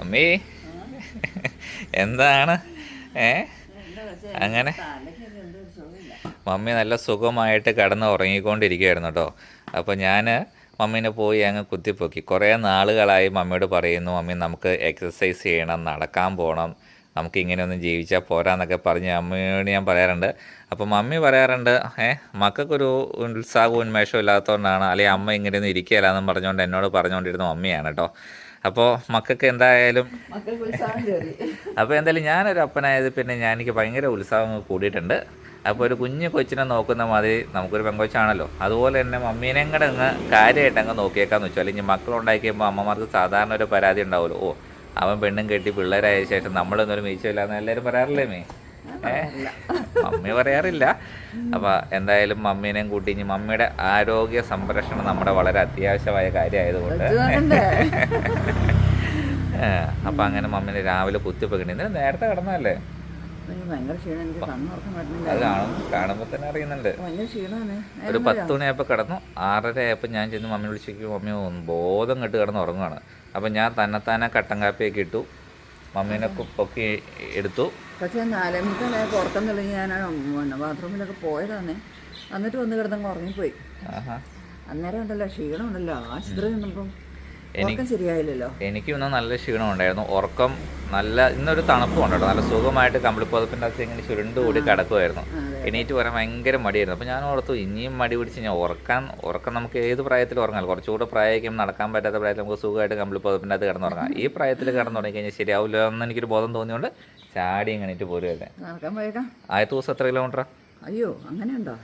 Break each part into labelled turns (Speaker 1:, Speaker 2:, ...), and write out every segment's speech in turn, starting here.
Speaker 1: അമ്മേ. എന്താണ്? ഏ? അങ്ങനെ. മമ്മി നല്ല സുഖമായിട്ട് കിടന്ന് ഉറങ്ങിക്കൊണ്ടിരിക്കുകയായിരുന്നു കേട്ടോ. അപ്പോൾ ഞാൻ മമ്മീനെ പോയി അങ്ങ് കുത്തിപ്പൊക്കി. കുറേ നാളുകളായി മമ്മിയോട് പറയുന്നു മമ്മി നമുക്ക് എക്സസൈസ് ചെയ്യണം നടക്കാൻ പോകണം നമുക്ക് ഇങ്ങനെയൊന്നും ജീവിച്ചാൽ പോരാന്നൊക്കെ പറഞ്ഞ് അമ്മയോട് ഞാൻ പറയാറുണ്ട്. അപ്പോൾ മമ്മി പറയാറുണ്ട് ഏ മക്കൾക്കൊരു ഉത്സാഹവും ഉന്മേഷവും ഇല്ലാത്തതുകൊണ്ടാണ് അല്ലെങ്കിൽ അമ്മ ഇങ്ങനെയൊന്നും ഇരിക്കുകയില്ല എന്നും പറഞ്ഞുകൊണ്ട് എന്നോട് പറഞ്ഞുകൊണ്ടിരുന്ന മമ്മിയാണ് കേട്ടോ. അപ്പോൾ മക്കൾക്ക് എന്തായാലും അപ്പോൾ എന്തായാലും ഞാനൊരു അപ്പനായത് പിന്നെ ഞാൻ എനിക്ക് ഭയങ്കര ഉത്സാഹം കൂടിയിട്ടുണ്ട്. അപ്പോൾ ഒരു കുഞ്ഞു കൊച്ചിനെ നോക്കുന്ന മാതിരി നമുക്കൊരു പെങ്കൊച്ചാണല്ലോ. അതുപോലെ തന്നെ മമ്മീനെയും കൂടെ അങ്ങ് കാര്യമായിട്ട് അങ്ങ് നോക്കിയേക്കാന്ന് വെച്ചു. അല്ലെങ്കിൽ മക്കളുണ്ടായി കഴിയുമ്പോൾ അമ്മമാർക്ക് സാധാരണ ഒരു പരാതി ഉണ്ടാവുമല്ലോ ഓ അവൻ പെണ്ണും കെട്ടി പിള്ളേരായ ശേഷം നമ്മളൊന്നും മീച്ചമില്ല എന്ന് എല്ലാവരും പറയാറില്ലേ മീ? മമ്മി പറയാറില്ല. അപ്പോൾ എന്തായാലും മമ്മീനെയും കൂട്ടി ഇനി മമ്മിയുടെ ആരോഗ്യ സംരക്ഷണം നമ്മുടെ വളരെ അത്യാവശ്യമായ കാര്യമായതുകൊണ്ട്. അപ്പൊ അങ്ങനെ മമ്മീനെ രാവിലെ കുത്തിപ്പൊക്കണി. ഇന്നലെ നേരത്തെ
Speaker 2: കിടന്നല്ലേ
Speaker 1: അത് കാണും കാണുമ്പോൾ തന്നെ അറിയുന്നുണ്ട്. ഒരു പത്ത് മണിയായപ്പോൾ കിടന്നു. ആറര ആയപ്പോൾ ഞാൻ ചെന്ന് മമ്മി വിളിച്ചു മമ്മി ബോധം കെട്ട് കിടന്ന് ഉറങ്ങുകയാണ് അപ്പം ഞാൻ തന്നെത്താനെ കട്ടൻ കാപ്പിയൊക്കെ ഇട്ടു. മമ്മീനെ പൊക്കി എടുത്തു.
Speaker 2: പക്ഷേ നാലേമുക്കാലായ ഉറക്കം തെളിഞ്ഞ് ഞാൻ പിന്നെ ബാത്റൂമിലൊക്കെ പോയതാണ്. എന്നിട്ട് വന്ന് കിടന്നങ്ങ് ഉറങ്ങിപ്പോയി. അന്നേരം ഉണ്ടല്ലോ ക്ഷീണം ഉണ്ടല്ലോ ആശുപത്രി നിന്നപ്പം ശരിയായില്ലല്ലോ.
Speaker 1: എനിക്കും ഇന്ന് നല്ല ക്ഷീണം ഉണ്ടായിരുന്നു. ഉറക്കം നല്ല ഇന്നൊരു തണുപ്പും ഉണ്ട് നല്ല സുഖമായിട്ട് കമ്പിളി പുതപ്പിന്റെ അകത്ത് ഇങ്ങനെ ചുരുണ്ട് കൂടി കിടക്കുമായിരുന്നു. എണീറ്റ് വരാൻ ഭയങ്കര മടിയായിരുന്നു. അപ്പോൾ ഞാൻ ഓർത്തു ഇനിയും മടി പിടിച്ച് ഞാൻ ഉറക്കാൻ ഉറക്കം നമുക്ക് ഏത് പ്രായത്തിൽ ഉറങ്ങാം. കുറച്ചുകൂടെ പ്രായമായിരിക്കും നടക്കാൻ പറ്റാത്ത പ്രായത്തിൽ നമുക്ക് സുഖമായിട്ട് കമ്പിളി പുതപ്പിന്റെ അകത്ത് കിടന്നുറങ്ങാം ഈ പ്രായത്തിൽ കിടന്നു തുടങ്ങി കഴിഞ്ഞാൽ ശരിയാവില്ല എന്ന് എനിക്കൊരു ബോധം തോന്നിയോണ്ട് ചാടി എങ്ങനെ പോരുമല്ലേ ആദ്യത്തെ ദിവസം എത്ര കിലോമീറ്ററാ
Speaker 2: അയ്യോ അങ്ങനെയുണ്ടോ?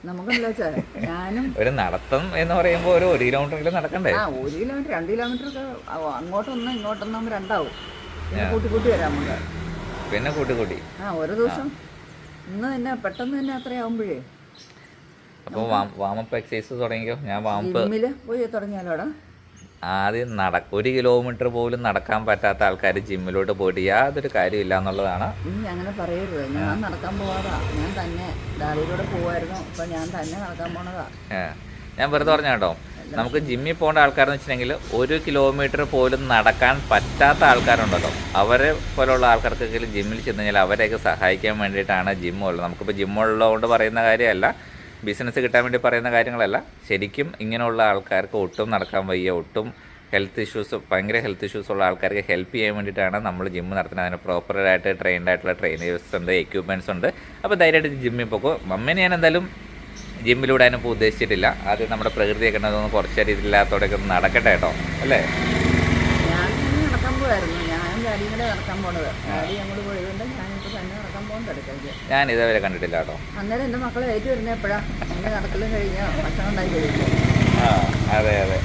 Speaker 2: ചേ ഞാനും
Speaker 1: ഒരു നടത്തം എന്ന് പറയുമ്പോൾ ഒരു ഒരു കിലോമീറ്ററെങ്കിലും നടക്കണ്ടേ?
Speaker 2: ആ ഒരു കിലോമീറ്റർ രണ്ട് കിലോമീറ്റർ ഒക്കെ. അങ്ങോട്ടൊന്ന് ഇങ്ങോട്ടൊന്നാകുമ്പോൾ രണ്ടാവും. കൂട്ടി കൂട്ടി വരാം
Speaker 1: പിന്നെ കൂട്ടി കൂട്ടി.
Speaker 2: ആ ഓരോ ദിവസം ഇന്ന് തന്നെ പെട്ടെന്ന് തന്നെ അത്രയാവുമ്പോഴേ
Speaker 1: അപ്പോൾ വാമപ്പ് എക്സസൈസ് തുടങ്ങിയോ ഞാൻ വാമപ്പ്
Speaker 2: പോയി തുടങ്ങിയാലോടാ.
Speaker 1: ആദ്യം നട ഒരു കിലോമീറ്റർ പോലും നടക്കാൻ പറ്റാത്ത ആൾക്കാർ ജിമ്മിലോട്ട് പോയിട്ട് യാതൊരു കാര്യമില്ല എന്നുള്ളതാണ്
Speaker 2: ഇനി അങ്ങനെ പറയരുത്. ഞാൻ നടക്കാൻ പോവാതാ. ഞാൻ തന്നെ ദാരിയിലൂടെ പോവായിരുന്നു. ഇപ്പൊ ഞാൻ തന്നെ നടക്കാൻ പോണതാ.
Speaker 1: ഞാൻ വെറുതെ പറഞ്ഞ കേട്ടോ നമുക്ക് ജിമ്മിൽ പോകേണ്ട ആൾക്കാരെന്ന് വെച്ചിട്ടുണ്ടെങ്കിൽ ഒരു കിലോമീറ്റർ പോലും നടക്കാൻ പറ്റാത്ത ആൾക്കാരുണ്ടല്ലോ. അവരെ പോലുള്ള ആൾക്കാർക്കെങ്കിലും ജിമ്മിൽ ചെന്ന് കഴിഞ്ഞാൽ അവരെയൊക്കെ സഹായിക്കാൻ വേണ്ടിയിട്ടാണ് ജിമ്മുള്ളത്. നമുക്കിപ്പോൾ ജിമ്മുള്ളതുകൊണ്ട് പറയുന്ന കാര്യമല്ല. ബിസിനസ് കിട്ടാൻ വേണ്ടി പറയുന്ന കാര്യങ്ങളല്ല. ശരിക്കും ഇങ്ങനെയുള്ള ആൾക്കാർക്ക് ഒട്ടും നടക്കാൻ വയ്യ. ഒട്ടും ഹെൽത്ത് ഇഷ്യൂസ് ഭയങ്കര ഹെൽത്ത് ഇഷ്യൂസ് ഉള്ള ആൾക്കാർക്ക് ഹെൽപ്പ് ചെയ്യാൻ വേണ്ടിയിട്ടാണ് നമ്മൾ ജിം നടത്തുന്നത്. അതിന് പ്രോപ്പറായിട്ട് ട്രെയിൻഡ് ആയിട്ടുള്ള ട്രെയിനേഴ്സ് ഉണ്ട് എക്യുപ്മെന്റ്സ് ഉണ്ട്. അപ്പോൾ ധൈര്യമായിട്ട് ജിമ്മിൽ പോകും മമ്മേനെ ഞാൻ എന്തായാലും ജിമ്മിലൂടെ അതിനിപ്പോൾ ഉദ്ദേശിച്ചിട്ടില്ല. ആദ്യം നമ്മുടെ പ്രകൃതിയൊക്കെ ഉണ്ടെന്ന് കുറച്ച് രീതിയില്ലാത്തോടെയൊക്കെ ഒന്ന് നടക്കട്ടെ കേട്ടോ. അല്ലേ?
Speaker 2: ഞാൻ നടക്കാൻ പോയായിരുന്നു ഞാൻ കൂടെ നടക്കാൻ പോണത്. ഞങ്ങൾ അങ്ങോട്ട് പോയതുകൊണ്ട് ഞാനിപ്പോൾ
Speaker 1: ഞാൻ ഇതേവരെ കണ്ടിട്ടില്ല കേട്ടോ.
Speaker 2: അന്നേരം എന്റെ മക്കളെ ഏറ്റു വരുന്ന എപ്പോഴാ? എന്റെ നടക്കലും കഴിഞ്ഞ്? ഭക്ഷണം ഉണ്ടാക്കി
Speaker 1: ആ അതെ അതെ.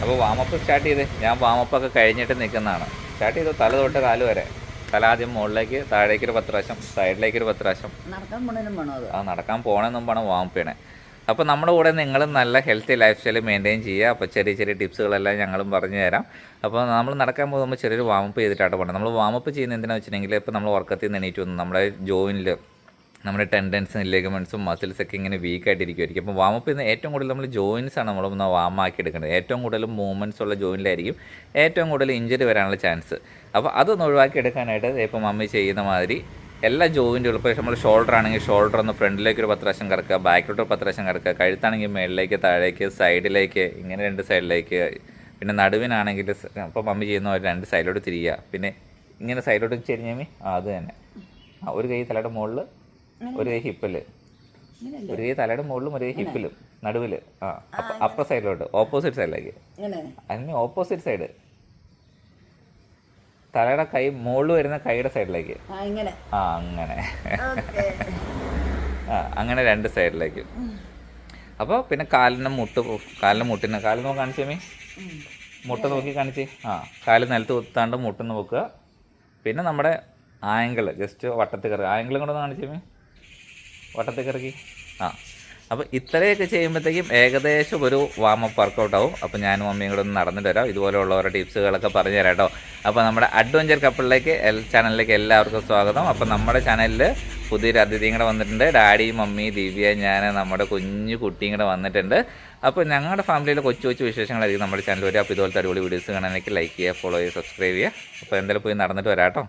Speaker 1: അപ്പോൾ വാമപ്പ് സ്റ്റാർട്ട് ചെയ്ത്. ഞാൻ വാമപ്പ് ഒക്കെ കഴിഞ്ഞിട്ട് നിൽക്കുന്നതാണ്. സ്റ്റാർട്ട് ചെയ്തു തല തൊട്ട് കാൽ വരെ. തല ആദ്യം മുകളിലേക്ക് താഴേക്കൊരു പത്ത് പ്രാവശ്യം സൈഡിലേക്ക് ഒരു പത്ത് പ്രാവശ്യം.
Speaker 2: നടക്കാൻ പോണേനും വേണം അത്.
Speaker 1: ആ നടക്കാൻ മുമ്പാണ് വാമപ്പ് ചെയ്യണേ. അപ്പോൾ നമ്മുടെ കൂടെ നിങ്ങൾ നല്ല ഹെൽത്തി ലൈഫ് സ്റ്റൈൽ മെയിന്റെയിൻ ചെയ്യുക. അപ്പോൾ ചെറിയ ചെറിയ ടിപ്സുകളെല്ലാം ഞങ്ങളും പറഞ്ഞു തരാം. അപ്പോൾ നമ്മൾ നടക്കാൻ പോകുമ്പോൾ ചെറിയൊരു വാമപ്പ് ചെയ്തിട്ടാണ് പോകുന്നത് നമ്മൾ വാമപ്പ് ചെയ്യുന്ന എന്തിനാണെന്ന് വെച്ചിട്ടുണ്ടെങ്കിൽ ഇപ്പോൾ നമ്മൾ ഉറക്കത്തിൽ നിന്ന് എണീറ്റ് വന്നു നമ്മുടെ ജോയിനിൽ നമ്മുടെ ടെൻഡൻസും ലിഗമെൻസും മസിൽസ് ഒക്കെ ഇങ്ങനെ വീക്കായിട്ടിരിക്കുമായിരിക്കും അപ്പോൾ വാമപ്പ് ചെയ്യുന്ന ഏറ്റവും കൂടുതൽ നമ്മൾ ജോയിൻസ് ആണ് നമ്മൾ ഒന്ന് വാമാക്കി എടുക്കേണ്ടത്. ഏറ്റവും കൂടുതൽ മൂവ്മെന്റ്സ് ഉള്ള ജോയിനിലായിരിക്കും ഏറ്റവും കൂടുതൽ ഇഞ്ചറി വരാനുള്ള ചാൻസ് അപ്പോൾ അതൊന്ന് ഒഴിവാക്കി എടുക്കാനായിട്ട് ഇപ്പോൾ മമ്മി ചെയ്യുന്ന മാതിരി എല്ലാ ജോയിന്റുകളും ഇപ്പോൾ നമ്മൾ ഷോൾഡർ ആണെങ്കിൽ ഷോൾഡർ ഒന്ന് ഫ്രണ്ടിലേക്ക് ഒരു പത്ത് പ്രാവശ്യം കറക്കുക ബാക്കിലോട്ട് ഒരു പത്ത് പ്രാവശ്യം കറക്കുക കഴുത്താണെങ്കിൽ മേളിലേക്ക് താഴേക്ക് സൈഡിലേക്ക് ഇങ്ങനെ രണ്ട് സൈഡിലേക്ക് പിന്നെ നടുവിനാണെങ്കിൽ ഇപ്പോൾ മമ്മി ചെയ്യുന്ന പോലെ രണ്ട് സൈഡിലോട്ട് തിരിയുക. പിന്നെ ഇങ്ങനെ സൈഡിലോട്ട് ചെരിഞ്ഞാൽ അത് തന്നെ. ആ ഒരു കൈ തലയുടെ മുകളിൽ ഒരു കൈ ഹിപ്പിൽ. ഒരു കൈ തലയുടെ മുകളിലും ഒരു കൈ ഹിപ്പിലും നടുവിൽ. ആ അപ്പ അപ്പർ സൈഡിലോട്ട് ഓപ്പോസിറ്റ് സൈഡിലേക്ക് അതിന് ഓപ്പോസിറ്റ് സൈഡ് തലയുടെ കൈ മുകളിൽ വരുന്ന കൈയുടെ സൈഡിലേക്ക്.
Speaker 2: ആ
Speaker 1: അങ്ങനെ. ആ അങ്ങനെ രണ്ട് സൈഡിലേക്ക്. അപ്പോൾ പിന്നെ കാലിന് മുട്ട് കാലിന് മുട്ടിന് കാലിന് നോക്കി കാണിച്ചു മീ. മുട്ട് നോക്കി കാണിച്ച്. ആ കാൽ നിലത്ത് കുത്താണ്ട് മുട്ട് നോക്കുക. പിന്നെ നമ്മുടെ ആംഗിൾ ജസ്റ്റ് വട്ടത്തിൽ കറക്കുക ആംഗിളും കൂടെ ഒന്ന് കാണിച്ചേ മീ. വട്ടത്തിൽ കറക്കി. ആ. അപ്പോൾ ഇത്രയൊക്കെ ചെയ്യുമ്പോഴത്തേക്കും ഏകദേശം ഒരു വാമപ്പ് വർക്കൗട്ട് ആവും. അപ്പോൾ ഞാനും മമ്മിയും കൂടെ ഒന്ന് നടന്നിട്ട് വരാം. ഇതുപോലെയുള്ളവരുടെ ടിപ്സുകളൊക്കെ പറഞ്ഞു തരാം കേട്ടോ. അപ്പോൾ നമ്മുടെ അഡ്വഞ്ചർ കപ്പിളിലേക്ക് ചാനലിലേക്ക് എല്ലാവർക്കും സ്വാഗതം. അപ്പോൾ നമ്മുടെ ചാനലിൽ പുതിയൊരു അതിഥിയും കൂടെ വന്നിട്ടുണ്ട്. ഡാഡി മമ്മി ദിവ്യ ഞാൻ നമ്മുടെ കുഞ്ഞു കുട്ടിയും കൂടെ വന്നിട്ടുണ്ട്. അപ്പോൾ ഞങ്ങളുടെ ഫാമിലിയിലെ കൊച്ചു കൊച്ചു വിശേഷങ്ങളായിരിക്കും നമ്മുടെ ചാനൽ വരിക. അപ്പോൾ ഇതുപോലത്തെ അടിപൊളി വീഡിയോസ് കാണാനൊക്കെ ലൈക്ക് ചെയ്യുക ഫോളോ ചെയ്യുക സബ്സ്ക്രൈബ് ചെയ്യുക. അപ്പോൾ എന്തായാലും പോയി നടന്നിട്ട് വരാം കേട്ടോ.